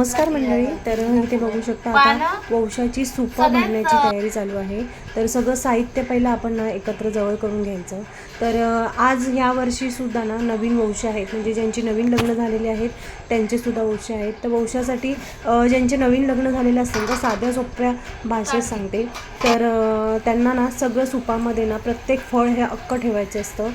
नमस्कार मंडळी तर इथे बघू शकता आता वंशाची सुपा भरण्याची तयारी चालू आहे. तर सगळं साहित्य पहिलं आपण ना एकत्र जवळ करून घ्यायचं. तर आज ह्या वर्षीसुद्धा ना नवीन वंश आहेत. म्हणजे ज्यांची नवीन लग्न झालेले आहेत त्यांचेसुद्धा वंश आहेत. तर वंशासाठी ज्यांचे नवीन लग्न झालेले असतील तर साध्या सोप्या भाषेत सांगते. तर त्यांना ना सगळं सुपामध्ये ना प्रत्येक फळ हे अक्क ठेवायचं असतं.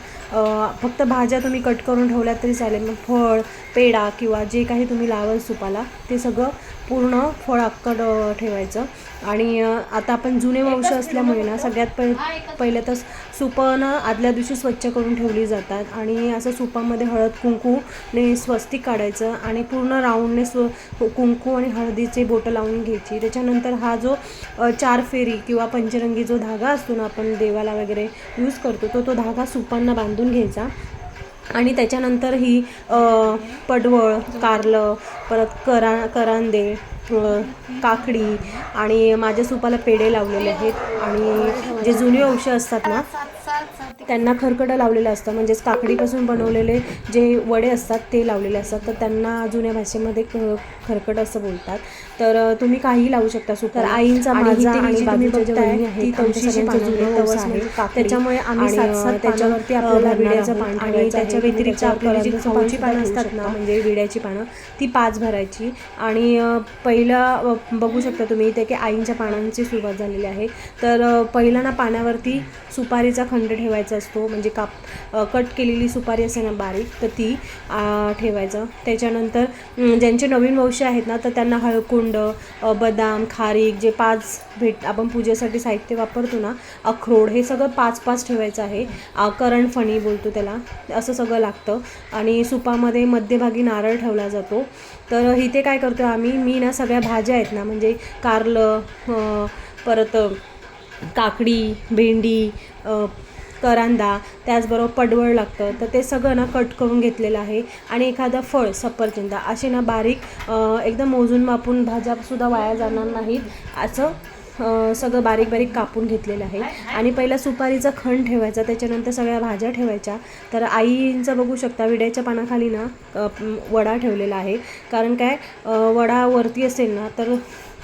फक्त भाज्या तुम्ही कट करून ठेवल्यात तरी चालेल. मग फळ पेढा किंवा जे काही तुम्ही लावाल सुपाला ते सगळं पूर्ण फळ अक्क ड- ठेवायचं. आणि आता आपण जुने वंश असल्यामुळे ना सगळ्यात पहि पहिलं तर सुपं ना आदल्या दिवशी स्वच्छ करून ठेवली जातात. आणि असं सुपामध्ये हळद कुंकूने स्वस्तिक काढायचं. आणि पूर्ण राऊंडने स्व कुंकू आणि हळदीचे बोटं लावून घ्यायची. त्याच्यानंतर हा जो चार फेरी किंवा पंचरंगी जो धागा असतो ना आपण देवाला वगैरे यूज करतो तो तो धागा सुपांना बांधून घ्यायचा. आणि त्याच्यानंतर ही पडवळ कारलं परत करा करांदे काकडी आणि माझ्या सुपाला पेढे लावलेले आहेत. आणि जे जुने औषध असतात ना त्यांना खरकटं लावलेलं असतं. म्हणजेच काकडीपासून बनवलेले जे वडे असतात ते लावलेले असतात. तर त्यांना जुन्या भाषेमध्ये खरकट असं बोलतात. तर तुम्ही काहीही लावू शकता. सुपर आईंचा माझा आणि त्याच्यामुळे आम्ही त्याच्यावरती आपल्याला विड्याचं पान आणि त्याच्या व्यतिरिक्त आपल्याला जी खवाची पानं असतात ना म्हणजे विड्याची पानं ती पाच भरायची. आणि पहिलं बघू शकता तुम्ही इथे की आईंच्या पानांची सुरुवात झालेली आहे. तर अ, पहिलं ना पाण्यावरती सुपारीचा खंड ठेवायचा असतो. म्हणजे काप कट केलेली सुपारी असे ना बारीक तर ती ठेवायचं. त्याच्यानंतर ज्यांचे नवीन वंश आहेत ना तर त्यांना हळकुंड बदाम खारीक जे पाच भेट आपण पूजेसाठी साहित्य वापरतो ना अक्रोड हे सगळं पाच पाच ठेवायचं आहे. करण करणफणी बोलतो त्याला. असं सगळं लागतं. आणि सुपामध्ये मध्यभागी नारळ ठेवला जातो. तर इथे काय करतो आम्ही मी ना सगळ्या भाज्या आहेत ना म्हणजे कारलं परत काकडी भेंडी करांदा त्याचबरोबर पडवळ लागतं तर ते सगळं ना कट करून घेतलेलं आहे. आणि एखादं फळ सफरचंद असे ना बारीक एकदम मोजून मापून भाज्यासुद्धा वाया जाणार नाहीत. असं सगळं बारीक बारीक कापून घेतलेलं आहे. आणि पहिला सुपारीचा खण ठेवायचा त्याच्यानंतर सगळ्या भाज्या ठेवायच्या. तर आईचं बघू शकता विड्याच्या पानाखाली ना वडा ठेवलेला आहे. कारण काय वडा वरती असेल ना तर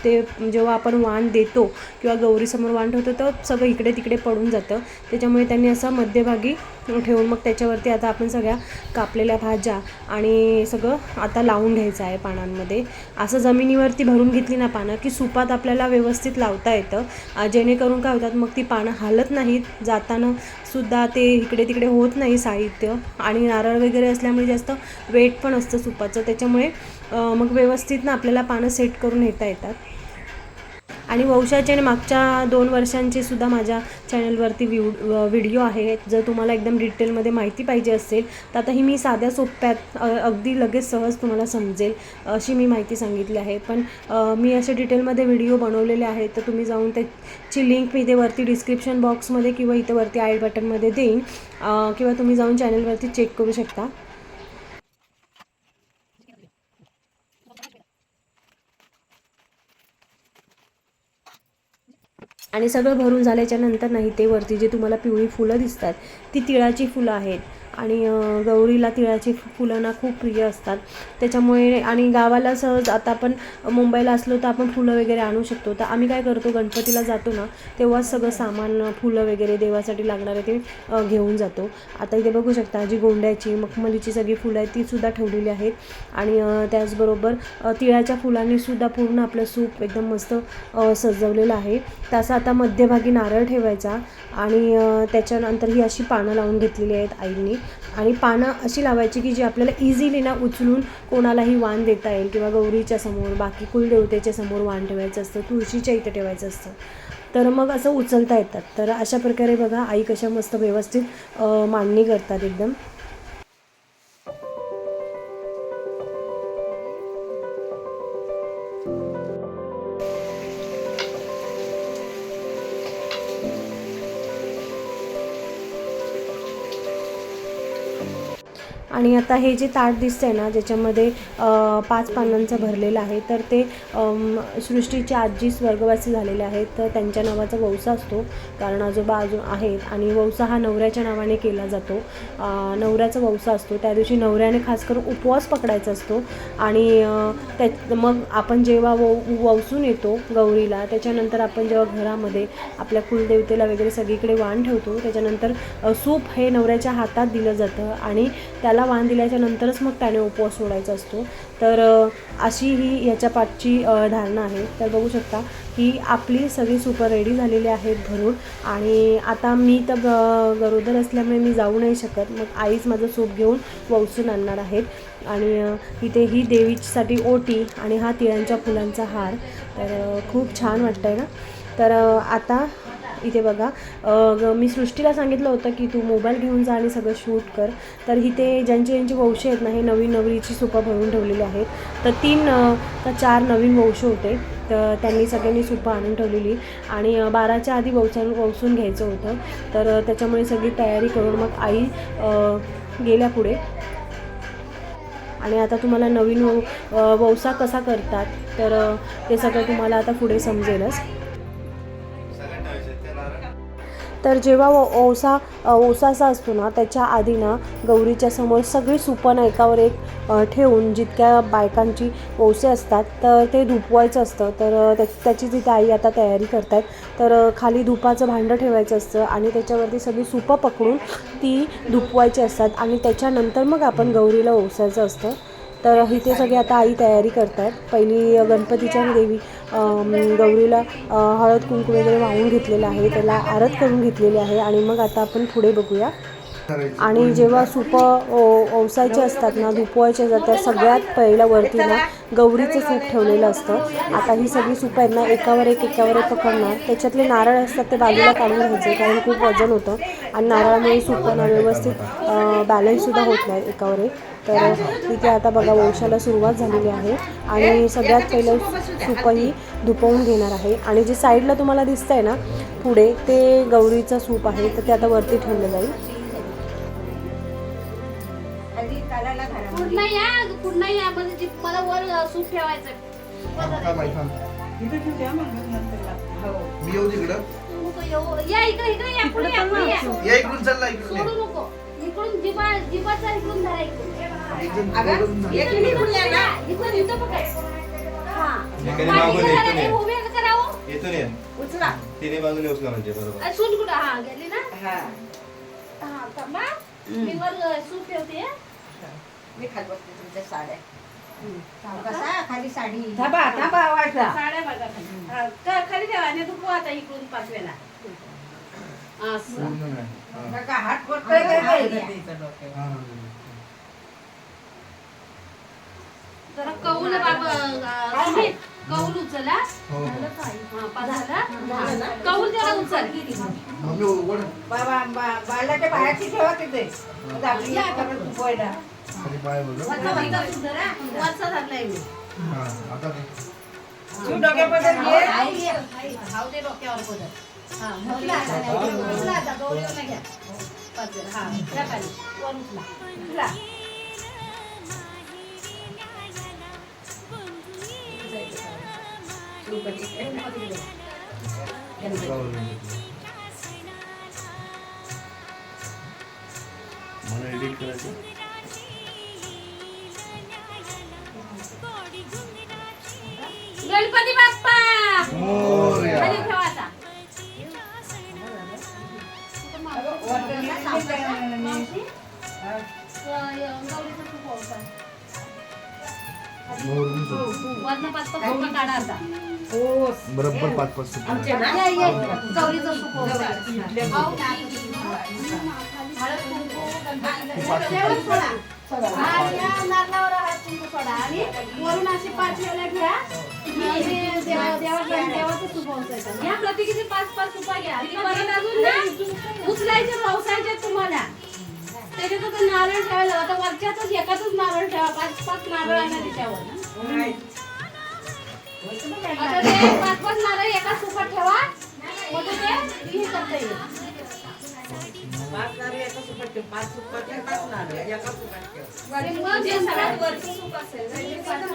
ते जेव्हा आपण वाण देतो किंवा गौरीसमोर वाण ठेवतो तर सगळं इकडे तिकडे पडून जातं. त्याच्यामुळे त्यांनी असं मध्यभागी ठेवून मग त्याच्यावरती आता आपण सगळ्या कापलेल्या भाज्या आणि सगळं आता लावून घ्यायचं आहे पानांमध्ये. असं जमिनीवरती भरून घेतली ना पानं की सुपात आपल्याला व्यवस्थित लावता येतं. जेणेकरून काय होतात मग ती पानं हालत नाहीत. जाताना सुद्धा ते इकडे तिकडे होत नाही साहित्य आणि नारळ वगैरे असल्यामुळे जास्त वेट पण असतं सुपाचं. त्याच्यामुळे मग व्यवस्थित ना आपल्याला पानं सेट करून नेता येतात. आणि वंशाचे आणि मागच्या दोन वर्षांचे सुद्धा माझ्या चॅनलवरती व्हिव व्हिडिओ आहेत जर तुम्हाला एकदम डिटेलमध्ये माहिती पाहिजे असेल तर आता ही मी साध्या सोप्यात अगदी लगेच सहज तुम्हाला समजेल अशी मी माहिती सांगितली आहे. पण मी असे डिटेलमध्ये व्हिडिओ बनवलेले आहेत तर तुम्ही जाऊन त्याची लिंक मी इथे वरती डिस्क्रिप्शन बॉक्समध्ये किंवा इथे वरती आय बटनमध्ये देईन किंवा तुम्ही जाऊन चॅनलवरती चेक करू शकता. आणि सगळं भरून झाल्याच्यानंतर नाही ते वरती जे तुम्हाला पिवळी फुलं दिसतात ती तिळाची फुलं आहेत. आणि गौरीला तिळाची फुलं ना खूप प्रिय असतात. त्याच्यामुळे आणि गावाला सहज आता आपण मुंबईला असलो तर आपण फुलं वगैरे आणू शकतो. तर आम्ही काय करतो गणपतीला जातो ना तेव्हाच सगळं सामान फुलं वगैरे देवासाठी लागणारे ते घेऊन जातो. आता इथे बघू शकता जी गोंड्याची मखमलीची सगळी फुलं आहेत ती सुद्धा ठेवलेली आहेत. आणि त्याचबरोबर तिळाच्या फुलांनी सुद्धा पूर्ण आपलं सूप एकदम मस्त सजवलेलं आहे. तसं आता मध्यभागी नारळ ठेवायचा आणि त्याच्यानंतर ही अशी पानं लावून घेतलेली आहेत आईंनी. आणि पानं अशी लावायची की जी आपल्याला इझिली ना उचलून कोणालाही वाण देता येईल. किंवा गौरीच्या समोर बाकी कुलदेवतेच्या समोर वाण ठेवायचं असतं तुळशीच्या इथं ठेवायचं असतं. तर मग असं उचलता येतात. तर अशा प्रकारे बघा आई कशा मस्त व्यवस्थित मांडणी करतात एकदम. आता हे जे ताट दिसतंय ना ज्याच्यामध्ये पाच पानांचं भरलेलं आहे तर ते अम, सृष्टीची आजी स्वर्गवासी झालेले आहेत तर त्यांच्या नावाचा वौसा असतो. कारण आजोबा अजून आहेत आणि वौसा हा नवऱ्याच्या नावाने केला जातो. नवऱ्याचा वौसा असतो. त्या दिवशी नवऱ्याने खास करून उपवास पकडायचा असतो. आणि त्या मग आपण जेव्हा वौ वौसून येतो गौरीला त्याच्यानंतर आपण जेव्हा घरामध्ये आपल्या कुलदेवतेला वगैरे सगळीकडे वाण ठेवतो त्याच्यानंतर सूप हे नवऱ्याच्या हातात दिलं जातं आणि त्याला वाण दिल्याच्या नंतरच मग त्याने उपवास सोडायचा असतो. तर अशी ही याच्या पाठची धारणा आहे. तर बघू शकता की आपली सगळी सुपर रेडी झालेली आहेत भरून आणि आता मी तर ग गरोदर असल्यामुळे मी जाऊ नाही शकत. मग आईच माझं सूप घेऊन वौसून आणणार आहेत. आणि इथे ही देवीसाठी ओटी आणि हा तिळांच्या फुलांचा हार. तर खूप छान वाटतं आहे ना? तर आता इथे बघा. मी सृष्टीला सांगितलं होतं की तू मोबाईल घेऊन जा आणि सगळं शूट कर. तर इथे ज्यांची ज्यांची वंश आहेत ना हे नवीन नवरीची सुपं भरून ठेवलेली आहेत. तर तीन का चार नवीन वंश होते. तर त्यांनी सगळ्यांनी सुपं आणून ठेवलेली. आणि बाराच्या आधी वौसा वौसून घ्यायचं होतं. तर त्याच्यामुळे सगळी तयारी करून मग आई गेल्या पुढे. आणि आता तुम्हाला नवीन वौ वौसा कसा करतात तर ते सगळं तुम्हाला आता पुढे समजेलच. तर जेव्हा ओ- ओसा ओसाचा ओसासा असतो ना त्याच्या आधी ना गौरीच्या समोर सगळी सुपन एकावर एक ठेवून जितक्या बायकांची ओसे असतात तर ते धुपवायचं असतं. तर त्या त्याची जी आई आता तयारी करतात तर खाली धुपाचं भांडं ठेवायचं असतं आणि त्याच्यावरती सगळी सुपं पकडून ती धुपवायची असतात. आणि त्याच्यानंतर मग आपण गौरीला ओसायचं असतं. तर इथे सगळे आता आई तयारी करतात. पहिली गणपतीच्या देवी गौरीला हळद कुंकू वगैरे वाहून घेतलेलं आहे. त्याला आरत करून घेतलेली आहे आणि मग आता आपण पुढे बघूया. आणि जेव्हा सूप ओसायचे असतात ना धुपवायचे असतात तर सगळ्यात पहिल्या वरती ना गौरीचं सूप ठेवलेलं असतं. आता ही सगळी सूप आहेत ना एकावर एक एकावर एक पकडणार. त्याच्यातले नारळ असतात ते बाजूला काढून घ्यायचे कारण खूप वजन होतं. आणि नारळामुळे सूपांना व्यवस्थित बॅलन्ससुद्धा होत नाही एकावर एक. तर तिथे आता बघा वंशाला सुरुवात झालेली आहे आणि सगळ्यात पहिलं सूप ही धुपवून घेणार आहे. आणि जे साईडला तुम्हाला दिसतंय ना पुढे ते गौरीचं सूप आहे तर ते आता वरती ठेवलं जाईल. म्हणजे मी येऊ तिकडं. या इकडे इकडे या पुढे या इकडून चालला इकडून इकडून जिबा जिबाचा इकडून धरा इकडून. हा. हे हो. ये तिने बाजूने उचला म्हणजे बरोबर. सून कुठं? हा गेली ना? हा. थांबा. मी वर सूप ठेवते मी खात बसते तुमच्या साड्या. कसा? खाली साडी. थांबा थांबा वाटला साड्या बघा. खाली. क- खाली ठेवा आणि तू आता इकडून पाचव्याला. असं. हात काय माहिती? हा. जरा कौल बाबा सुमित कौल उचला हो, हो. हा, झाला कौल त्याला उचल मम्मी उघड. बाबा बा- बालाच्या बाहेरची ठेवा तिथे मग आपली या आता पण पोहायला. खाली पाय बघ. वरचा वरचा सुंदर हा. वरचा धरलाय मी हा, आता ते. तू डोक्यापदर घे. हाव ते डोक्यावर पदर हा उचला आता. आता गौरीवर घ्या जण. हा त्या खाली वर मला एडिट करायचं? गणपती बाप्पा! बरोबर पाच पाच कुंकू, सोडा. आणि वरून असे पाच घ्या या प्रत्येकीचे पाच पाच सुपा घ्या अजून ना उचलायचे तुम्हाला त्याच्यातच नारळ ठेवायला आता वरच्यातच एकातच नारळ ठेवा. पाच पाच नारळ आणा त्याच्यावर. आता ते पाच पाच नारळ एका सुपात ठेवा. मग ते हे करता येईल. पाच नारळ एका सुपात ठेव. पाच सुपात पाच नारळ एका सुपात ठेव. मग जे सगळ्यात वरचं सूप असेल.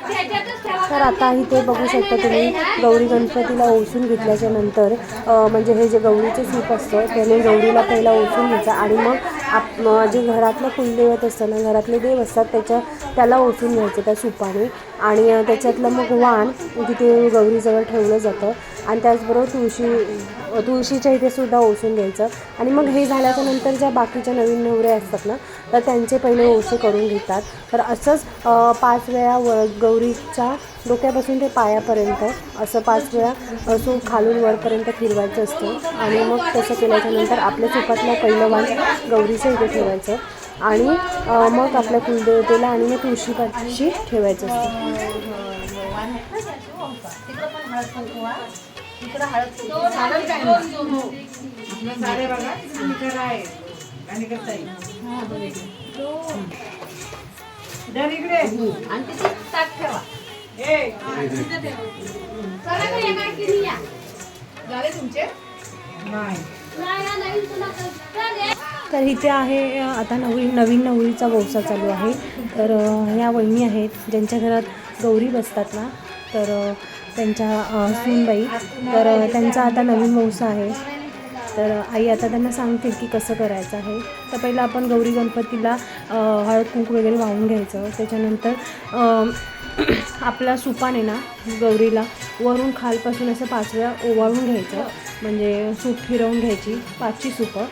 त्याच्यातच ठेवा. तर आता इथे बघू शकता तुम्ही गौरी गणपतीला ओसून घेतल्याच्या नंतर म्हणजे हे जे गौरीचं सूप असतं त्याने गौरीला पहिला ओसून घ्यायचं आणि मग आप जे घरातलं कुलदैवत असतं ना घरातले देव असतात त्याच्या त्याला ओसून घ्यायचं त्या सुपाने आणि त्याच्यातलं मग वाण तिथे गौरीजवळ ठेवलं जातं. आणि त्याचबरोबर तुळशी तुळशीच्या इथे सुद्धा ओसून घ्यायचं. आणि मग हे झाल्याच्यानंतर ज्या बाकीच्या नवीन नवरे असतात ना तर त्यांचे पहिले ओसे करून घेतात. तर असंच पाच वेळा व गौरीच्या डोक्यापासून ते पायापर्यंत असं पाच वेळा असं खालून वरपर्यंत फिरवायचं असतं. आणि मग तसं केल्याच्यानंतर आपल्या सुपातलं पहिलं वाण गौरीच्या इथे ठेवायचं. आणि मग आपल्या कुलदेवतेला आणि मग तुळशीपाशी ठेवायचं असतं. झाले तुमचे तर इथे आहे आता नवीन नवीन नवरीचा व्यवसाय चालू आहे. तर ह्या वहिनी आहेत ज्यांच्या घरात गौरी बसतात ना तर त्यांच्या सुनबाई. तर त्यांचा आता नवीन व्यवसाय आहे. तर आई आता त्यांना सांगतील की कसं करायचं आहे. तर पहिलं आपण गौरी गणपतीला हळद कुंकू वगैरे वाहून घ्यायचं. त्याच्यानंतर आपला सुपाने ना गौरीला वरून खालपासून असं पाच वेळा ओवाळून घ्यायचं. म्हणजे सूप फिरवून घ्यायची पाचची सुपं.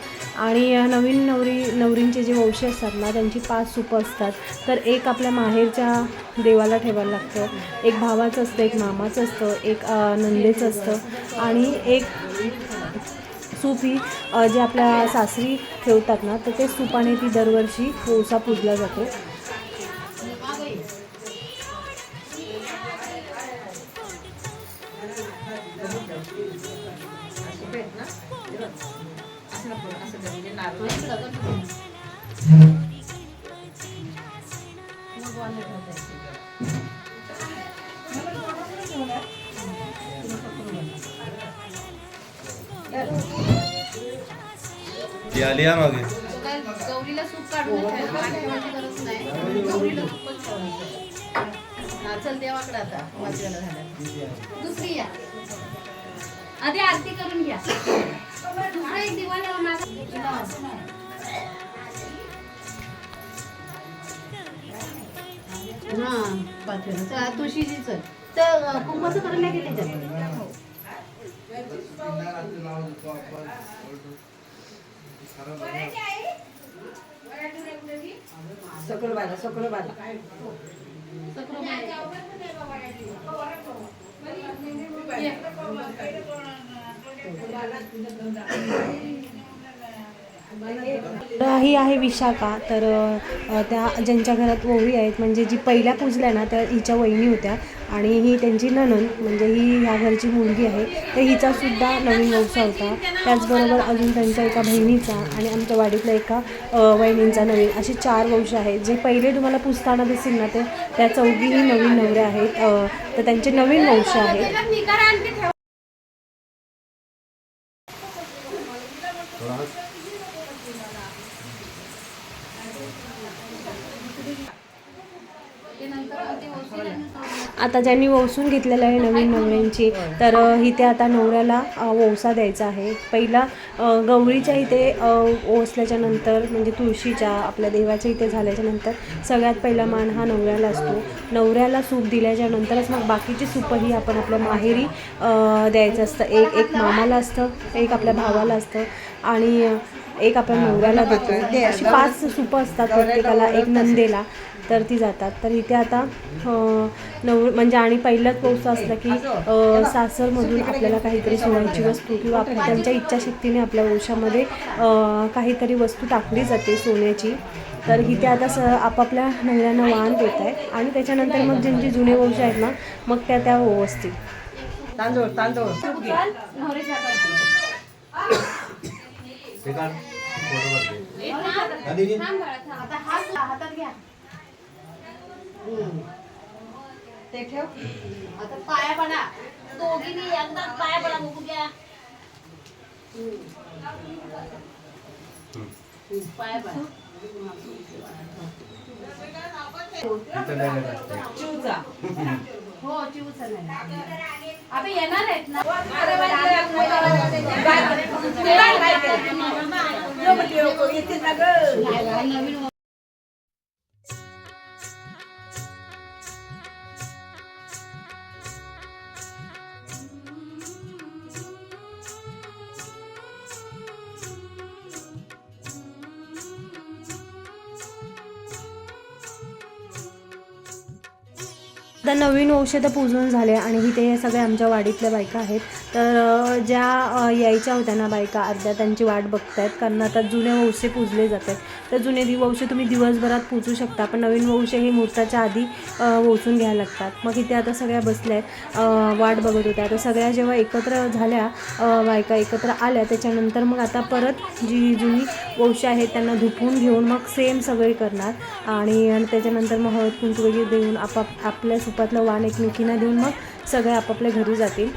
आणि नवीन नवरी नवरींचे जे वंशी असतात ना त्यांची पाच सुपं असतात. तर एक आपल्या माहेरच्या देवाला ठेवायला लागतं. एक भावाचं असतं एक मामाचं असतं एक नंदेचं असतं. आणि एक सूप ही जे आपल्या सासरी ठेवतात ना तर ते सुपाने ती दरवर्षी ओसा पूजला जातो. आरती करून घ्या. दुसरा एक दिवा हा तर कुंकवाचं करून नाही गेले त्याच्यात सकल बाला सकल बाला तर ही आहे विशाखा तर त्या ज्यांच्या घरात ओवी आहेत म्हणजे जी पहिल्या पूजल्या ना त्या हिच्या वहिनी होत्या. आणि ही त्यांची ननन म्हणजे ही ह्या घरची मुलगी आहे. तर हिचा सुद्धा नवीन व्यवसाय होता. त्याचबरोबर अजून त्यांच्या एका बहिणीचा आणि आमच्या वाडीतल्या एका वहिनींचा नवीन असे चार वंश आहेत. जे पहिले तुम्हाला पुसताना दिसतील ना ते त्या चौघीही नवीन नवऱ्या आहेत. तर त्यांचे नवीन वंश आहेत त्याच्यात निकारा आणखी ठेवा थोडा हात. ते नंतर ते वस्तू त्यांनी सोडलं. आता ज्यांनी वौसून घेतलेलं आहे नवीन नवऱ्यांची तर इथे आता नवऱ्याला अ, द्यायचा आहे. पहिला गवळीच्या गौरीच्या इथे ओसल्याच्या नंतर म्हणजे तुळशीच्या आपल्या देवाच्या इथे झाल्याच्यानंतर सगळ्यात पहिला मान हा नवऱ्याला असतो. नवऱ्याला सूप दिल्याच्या नंतरच मग बाकीची सूपही आपण आपल्या माहेरी द्यायचं असतं. एक एक मामाला असतं एक आपल्या भावाला असतं. आणि एक आपण नवऱ्याला देतो अशी पाच सुपं असतात प्रत्येकाला. एक नंदेला. तर ती जातात. तर इथे आता नव म्हणजे आणि पहिलाच पोहोचा असला की सासरमधून आपल्याला काहीतरी सोन्याची वस्तू किंवा आपण त्यांच्या इच्छाशक्तीने आपल्या वंशामध्ये काहीतरी वस्तू टाकली जाते सोन्याची. तर इथे आता स आपापल्या नवऱ्यांना वाण देत आहे आणि त्याच्यानंतर मग ज्यांचे जुने वंश आहेत ना मग त्या त्या ओवसतील तांदूळ तांदूळ. ते काढ. फोटो काढते. आता हात हातात घ्या. ते ठेव. आता पाया पडा. दोघींनी एकदा पाया पडा बघू द्या. पाया पाया इथं direct असते. चिवचा. हो चिवचा नाही आता येणार आहेत ना. नवीन आता नवीन औषधं पूजून झाले आणि इथे हे सगळे आमच्या वाडीतल्या बायका आहेत. तर ज्या यायच्या होत्या ना बायका अर्ध्या त्यांची वाट बघत आहेत कारण आता जुने औषधे पूजले जात आहेत तर जुने दिवंशे तुम्ही दिवसभरात पोचू शकता. पण नवीन वंशे हे मुहूर्ताच्या आधी पोचून घ्यायला लागतात. मग इथे आता सगळ्या बसल्या आहेत. वाट बघत होत्या. आता सगळ्या जेव्हा एकत्र झाल्या बायका एकत्र आल्या त्याच्यानंतर मग आता परत जी जुनी वंश आहेत त्यांना धुपून घेऊन मग सेम सगळे करणार. आणि आणि त्याच्यानंतर मग हळद कुंकू वगैरे देऊन आपाप आपल्या सुपातलं वाण एकमेकींना देऊन मग सगळे आपापल्या घरी जातील.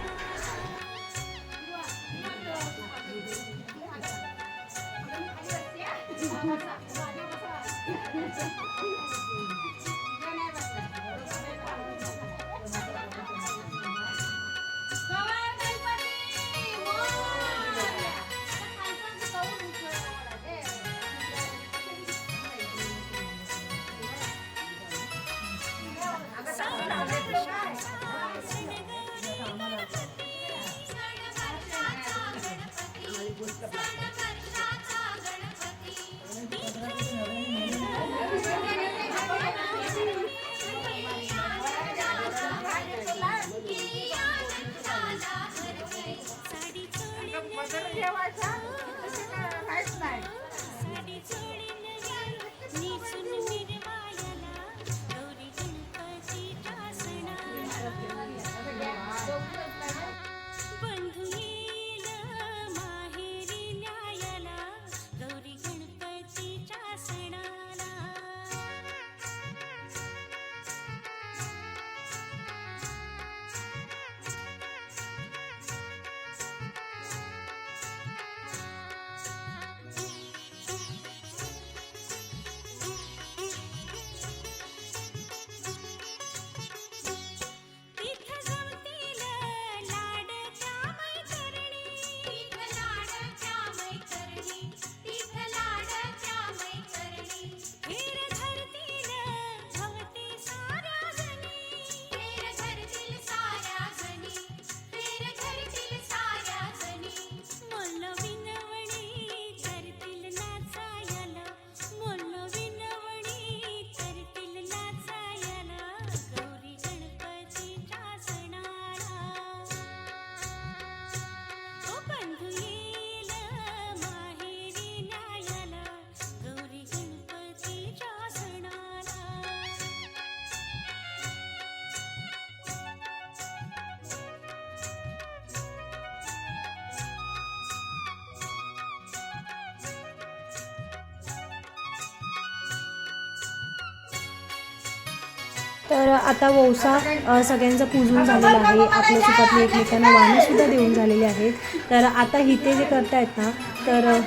तर आता वौसा सगळ्यांचं पूजून झालेलं आहे. आपल्या सुपातले एकमेकांना वाहनंसुद्धा देऊन झालेले आहेत. तर आता इथे जे करतायत ना तर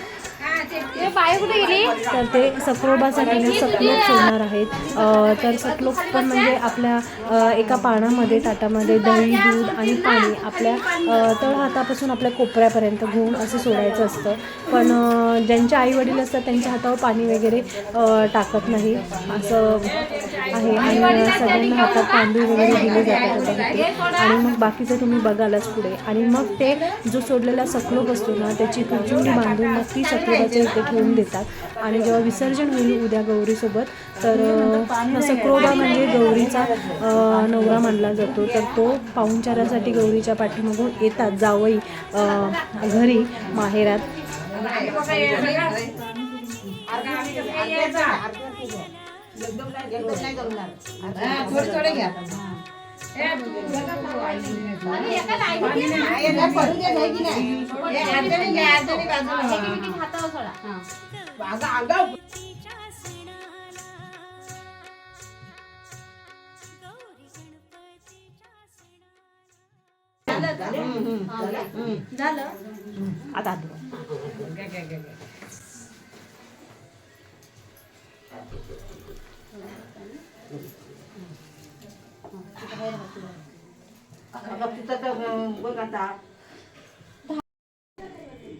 तर ते सक्रोबासाठी ना सकलोप सोडणार आहेत. तर सकलोप पण म्हणजे आपल्या एका पाण्यामध्ये ताटामध्ये दही दूध आणि पाणी आपल्या अ, तळहातापासून आपल्या कोपऱ्यापर्यंत घेऊन असं सोडायचं असतं. पण ज्यांचे आई वडील असतात त्यांच्या हातावर पाणी वगैरे टाकत नाही. असं आहे. आणि सगळ्यांना हातात तांदूळ वगैरे दिले जातात आणि मग बाकीचं तुम्ही बघालच पुढे. आणि मग ते जो सोडलेला सकलोप असतो ना त्याची तुरचुंडी बांधून मग ती सकलोबाच्या इथे ठेवून देतात आणि जेव्हा विसर्जन होईल उद्या गौरीसोबत तर अ, म्हणजे गौरीचा नवरा मानला जातो तर तो पाहुणचारासाठी गौरीच्या पाठीमागून येतात जावई घरी माहेरात थोडे थोडे घ्या झालं आता Thank you.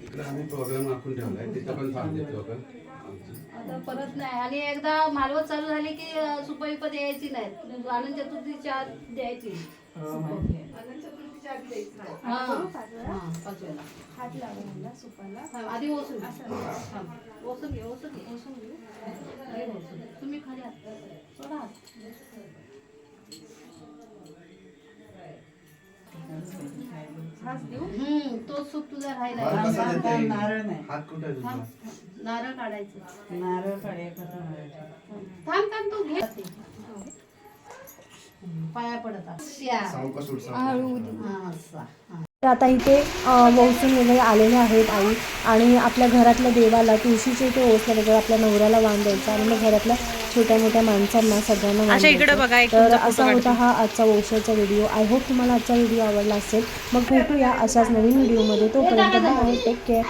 इकडे आम्ही प्रोग्राम आखून ठेवलाय. तिथं पण थांबलेत लोक आता परत नाही. आणि एकदा मालवत चालू झाली की सुपारी पण द्यायची. नाही आनंद चतुर्थीच्या आत द्यायची हा. हा, पाच वेळेला. थांब, आधी ओसून. ओसून घे ओसून घे. ओसून घे. आधी ओसून. घे. तुम्ही खाली हात सोडा. हात. हम्म तो सूप तुझा राहिला हात कसा हात- देते? नारळ नाही. हात कुठे आहे तुझा? नारळ काढायचं नारळ काढायचं नारळ. थांब थांब तू घे पाया पडत आ. श्या. सावकाश उठ, सावकाश. हा, असा. हा. तर आता इथे वौसून वगैरे आलेले आहेत आई आणि आपल्या घरातल्या देवाला तुळशीचे इथे ओसला वगैरे आपल्या नवऱ्याला बांधायचं आणि मग घरातल्या छोट्या मोठ्या माणसांना सगळ्यांना बांधायचं. तर असा होता हा आजचा वौशाचा व्हिडिओ आय होप तुम्हाला आजचा व्हिडिओ आवडला असेल. मग भेटूया अशाच नवीन व्हिडिओमध्ये तोपर्यंत टेक केअर